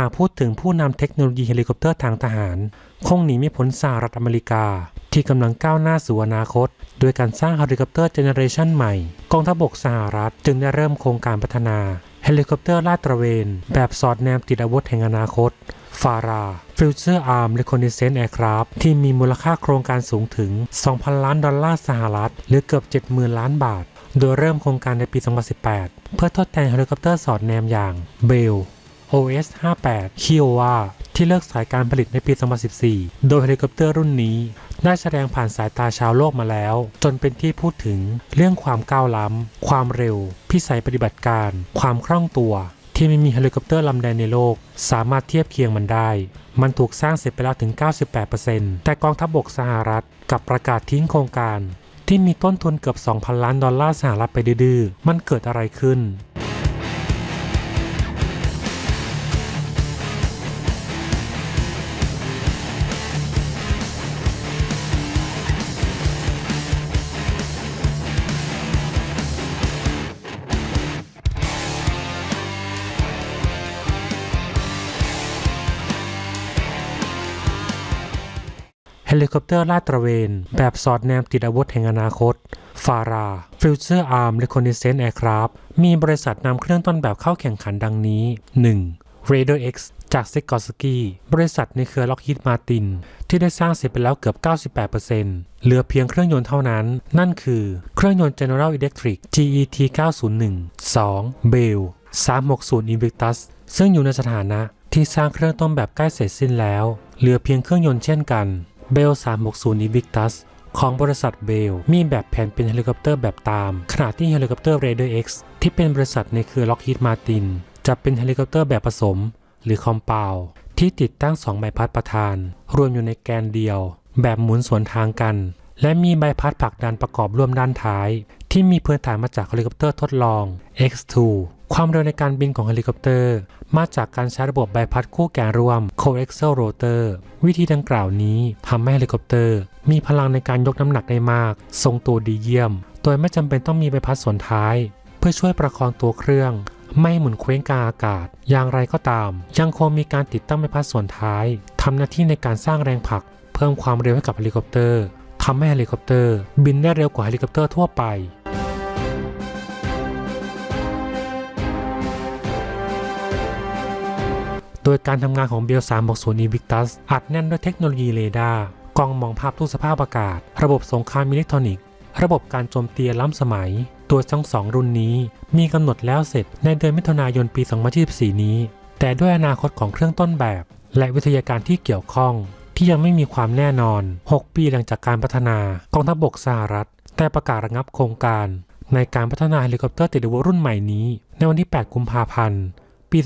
หากพูดถึงผู้นำเทคโนโลยีเฮลิคอปเตอร์ทางทหาร คงหนีไม่พ้นสหรัฐอเมริกา ที่กำลังก้าวหน้าสู่อนาคต โดยการสร้างเฮลิคอปเตอร์เจเนอเรชันใหม่ กองทัพบกสหรัฐจึงได้เริ่มโครงการพัฒนาเฮลิคอปเตอร์ลาดตระเวน แบบสอดแนมติดอาวุธแห่งอนาคตฟารา Future Arm Reconnaissance Aircraft ที่มีมูลค่าโครงการสูงถึง 2,000 ล้านดอลลาร์สหรัฐ หรือเกือบ 70,000 ล้านบาทโดยเริ่มโครงการในปี 2018 เพื่อทดแทนเฮลิคอปเตอร์สอดแนมอย่าง Bell OS 58 Kiowa ที่เลิกสายการผลิตในปี 2014 โดยเฮลิคอปเตอร์รุ่นนี้ได้แสดงผ่านสายตาชาวโลกมาแล้ว จนเป็นที่พูดถึงเรื่องความก้าวล้ำ ความเร็ว พิสัยปฏิบัติการ ความคล่องตัว ที่ไม่มีเฮลิคอปเตอร์ลำใดในโลก สามารถเทียบเคียงมันได้ มันถูกสร้างเสร็จไปแล้วถึง 98%แต่กองทัพบบกสหรัฐกับประกาศทิ้งโครงการ ที่มีต้นทุนเกือบ 2,000 ล้านดอลลาร์สหรัฐไปดื้อมันเกิดอะไรขึ้น เฮลิคอปเตอร์ลาดตระเวน แบบสอดแนมติดอาวุธแห่งอนาคต ฟารา Future Arm Reconnaissance Aircraft มีบริษัทนำเครื่องต้นแบบเข้าแข่งขันดังนี้ 1. r a d e r X จากซิกอร์สกี้บริษัทในเครือล็อกฮีดมาติน ที่ได้สร้างเสร็จไปแล้วเกือบ 98%เหลือเพียงเครื่องยนต์เท่านั้น นั่นคือเครื่องยนต์ General Electric GET 901 2. Bell 360 Invictus ซึ่งอยู่ในสถานะที่สร้างเครื่องต้นแบบใกล้เสร็จสิ้นแล้ว เหลือเพียงเครื่องยนต์เช่นกัน เบล 360 Invictus ของบริษัทเบล มีแบบแผนเป็นเฮลิคอปเตอร์แบบตาม ขณะที่เฮลิคอปเตอร์ Raider X ที่เป็นบริษัทในเครือ Lockheed Martin จะเป็นเฮลิคอปเตอร์แบบผสม หรือคอมเปลที่ติดตั้ง2ใบพัดประธาน รวมอยู่ในแกนเดียว แบบหมุนสวนทางกัน และมีใบพัดผลักดันประกอบร่วมด้านท้าย ที่มีพื้นฐานมาจากเฮลิคอปเตอร์ทดลอง X2 ความเร็วในการบินของเฮลิคอปเตอร์ มาจากการใช้ระบบใบพัดคู่แกนร่วม Coaxial Rotor วิธีดังกล่าวนี้ทำให้เฮลิคอปเตอร์ มีพลังในการยกน้ำหนักได้มาก ทรงตัวดีเยี่ยม โดยไม่จำเป็นต้องมีใบพัดส่วนท้าย เพื่อช่วยประคองตัวเครื่อง ไม่หมุนเคว้งกลางอากาศ อย่างไรก็ตาม ยังคงมีการติดตั้งใบพัดส่วนท้ายทำหน้าที่ในการสร้างแรงผลัก เพิ่มความเร็วให้กับเฮลิคอปเตอร์ทำให้เฮลิคอปเตอร์ บินได้เร็วกว่าเฮลิคอปเตอร์ทั่วไป ดยการทำงานของเบล360 Invictus อัดแน่นด้วยเทคโนโลยีเรดาร์กล้องมองภาพทุกสภาพอากาศ ระบบสงครามอิเล็กทรอนิกส์ ระบบการโจมตีล้ำสมัย ตัวทั้งสองรุ่นนี้ มีกำหนดแล้วเสร็จในเดือนมิถุนายนปี 2024 นี้ แต่ด้วยอนาคตของเครื่องต้นแบบ และวิทยาการที่เกี่ยวข้อง ที่ยังไม่มีความแน่นอน 6 ปีหลังจากการพัฒนากองทัพบกสหรัฐแต่ประกาศระงับโครงการ ในการพัฒนาเฮลิคอปเตอร์ติดอาวุธรุ่นใหม่นี้ ในวันที่ 8 กุมภาพันธ์ ปี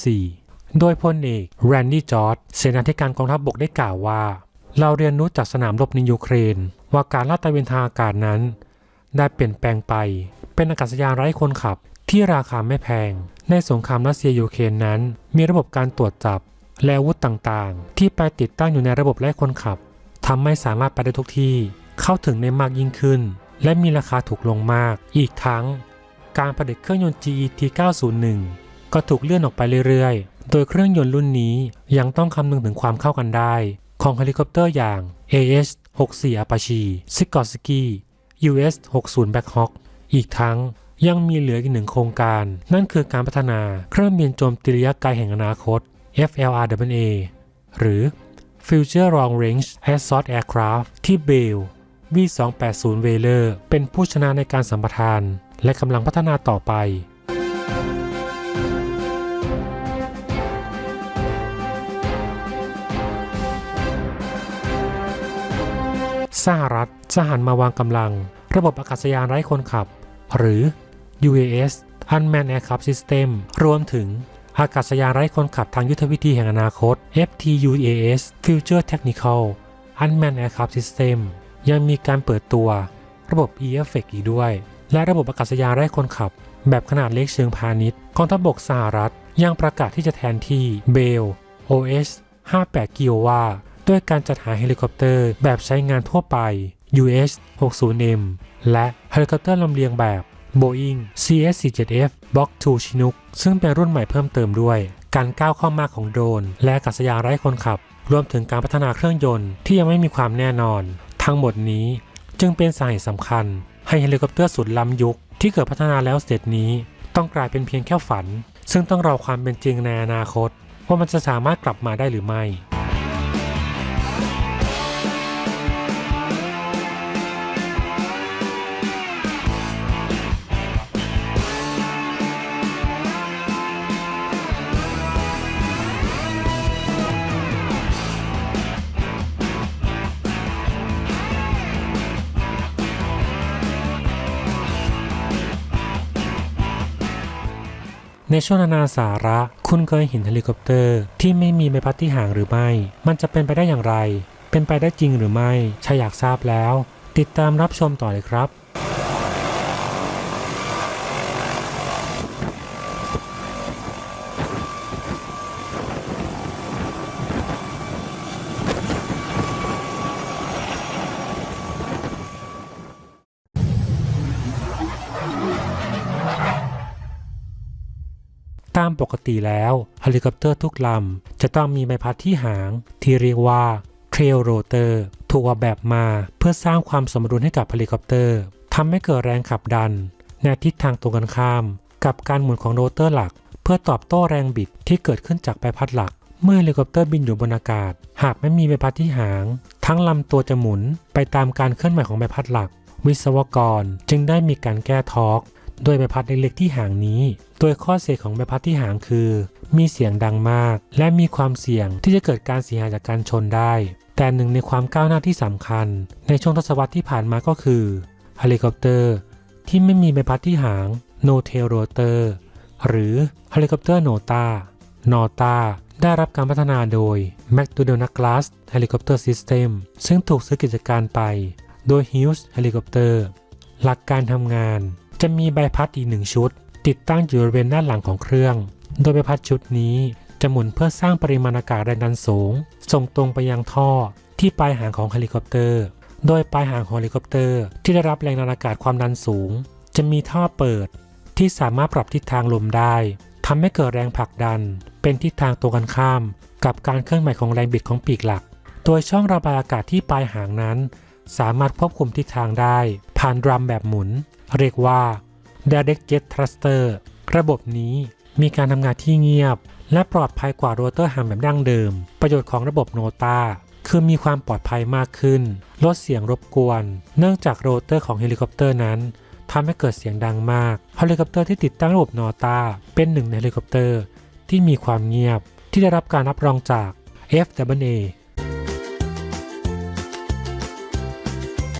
2024 โดยพลเอกแรนดี้จอร์ดเสนาธิการกองทัพบบกได้กล่าวว่า เราเรียนรู้จากสนามรบในยูเครน ว่าการลาดตระเวนทางอากาศนั้น ได้เปลี่ยนแปลงไป เป็นอากาศยานไร้คนขับที่ราคาไม่แพง ในสงครามรัสเซียยูเครนนั้น มีระบบการตรวจจับ และอาวุธต่างๆ ที่ไปติดตั้งอยู่ในระบบไร้คนขับทำให้สามารถไปได้ทุกที่เข้าถึงได้มากยิ่งขึ้น และมีราคาถูกลงมาก อีกทั้ง การผลิตเครื่องยนต์ GET 901 ก็ถูกเลื่อนออกไปเรื่อยๆ โดยเครื่องยนต์รุ่นนี้ยังต้องคำนึงถึงความเข้ากันได้ ของเฮลิคอปเตอร์อย่าง AH-64 Apache Sikorsky US 60 Blackhawk อีกทั้งยังมีเหลืออีกหนึ่งโครงการ นั่นคือการพัฒนาเครื่องบินโจมตีระยะไกลแห่งอนาคต FLRWA หรือ Future Long Range Assault Aircraft ที่ Bell V280 Whaler เป็นผู้ชนะในการสัมปทาน และกำลังพัฒนาต่อไป สหรัฐจะหันมาวางกำลัง ระบบอากาศยานไร้คนขับ หรือ UAS Unmanned Aircraft System รวมถึงอากาศยานไร้คนขับทางยุทธวิธีแห่งอนาคต FTUAS Future Technical Unmanned Aircraft System ยังมีการเปิดตัวระบบ e f f e c t อีกด้วย และระบบอากาศยานไร้คนขับ แบบขนาดเล็กเชิงพาณิชย์กองทัพบกสหรัฐยังประกาศที่จะแทนที่ Bell OS 58 Kiowa ด้วยการจัดหาเฮลิคอปเตอร์แบบใช้งานทั่วไป US 60M และเฮลิคอปเตอร์ลำเลียงแบบ Boeing CS-47F Block 2 Chinook ซึ่งเป็นรุ่นใหม่เพิ่มเติมด้วย การก้าวเข้ามาของโดรน และอากาศยานไร้คนขับ รวมถึงการพัฒนาเครื่องยนต์ที่ยังไม่มีความแน่นอน ทั้งหมดนี้จึงเป็นสาเหตุสำคัญ ให้เฮลิคอปเตอร์สุดล้ำยุค ที่เกิดพัฒนาแล้วเสร็จนี้ ต้องกลายเป็นเพียงแค่ฝัน ซึ่งต้องรอความเป็นจริงในอนาคต ว่ามันจะสามารถกลับมาได้หรือไม่ ในช่วงนานาสาระ คุณเคยเห็นเฮลิคอปเตอร์ ที่ไม่มีใบพัดที่หางหรือไม่ มันจะเป็นไปได้อย่างไร เป็นไปได้จริงหรือไม่ถ้าอยากทราบแล้ว ติดตามรับชมต่อเลยครับ ปกติแล้วเฮลิคอปเตอร์ทุกลำจะต้องมีใบพัดที่หาง ที่เรียกว่าเทรลโรเตอร์ถูกออกแบบมาเพื่อสร้างความสมดุลให้กับเฮลิคอปเตอร์ทำให้เกิดแรงขับดัน ในทิศทางตรงกันข้าม กับการหมุนของโรเตอร์หลัก เพื่อตอบโต้แรงบิดที่เกิดขึ้นจากใบพัดหลัก เมื่อเฮลิคอปเตอร์บินอยู่บนอากาศ หากไม่มีใบพัดที่หาง ทั้งลำตัวจะหมุนไปตามการเคลื่อนไหวของใบพัดหลัก วิศวกรจึงได้มีการแก้ทอร์ก โดยใบพัดเล็กๆที่หางนี้ โดยข้อเสียของใบพัดที่หางคือ มีเสียงดังมาก และมีความเสี่ยงที่จะเกิดการเสียหายจากการชนได้ แต่หนึ่งในความก้าวหน้าที่สำคัญ ในช่วงทศวรรษที่ผ่านมาก็คือเฮลิคอปเตอร์ ที่ไม่มีใบพัดที่หาง no tail rotor หรือเฮลิคอปเตอร์โนตานอตาได้รับการพัฒนาโดย McDonnell Douglas Helicopter System ซึ่งถูกซื้อกิจการไป โดย Hughes Helicopter หลักการทำงาน จะมีใบพัดอีกหนึ่งชุด ติดตั้งอยู่บริเวณด้านหลังของเครื่อง โดยใบพัดชุดนี้จะหมุนเพื่อสร้างปริมาณอากาศแรงดันสูง ส่งตรงไปยังท่อที่ปลายหางของเฮลิคอปเตอร์ โดยปลายหางของเฮลิคอปเตอร์ ที่ได้รับแรงดันอากาศความดันสูง จะมีท่อเปิด ที่สามารถปรับทิศทางลมได้ทำให้เกิดแรงผลักดัน เป็นทิศทางตรงกันข้าม กับการเคลื่อนไหวของแรงบิดของปีกหลัก โดยช่องระบายอากาศที่ปลายหางนั้น สามารถควบคุมทิศทางได้ ผ่านดรัมแบบหมุน เรียกว่า Direct Jet Thruster ระบบนี้มีการทำงานที่เงียบ และปลอดภัยกว่าโรเตอร์หางแบบดั้งเดิม ประโยชน์ของระบบโนตาคือมีความปลอดภัยมากขึ้น ลดเสียงรบกวน เนื่องจากโรเตอร์ของเฮลิคอปเตอร์นั้นทำให้เกิดเสียงดังมาก เฮลิคอปเตอร์ที่ติดตั้งระบบโนตาเป็นหนึ่งในเฮลิคอปเตอร์ที่มีความเงียบ ที่ได้รับการรับรองจาก FAA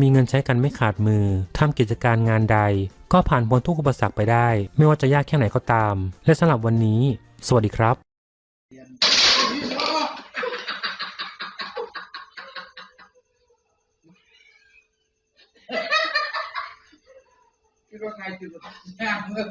มีเงินใช้กันไม่ขาดมือทำกิจการงานใด ก็ผ่านพ้นทุกอุปสรรคไปได้ ไม่ว่าจะยากแค่ไหนก็ตาม และสำหรับวันนี้ สวัสดีครับคิดว่าใครจุดยางเมื่อ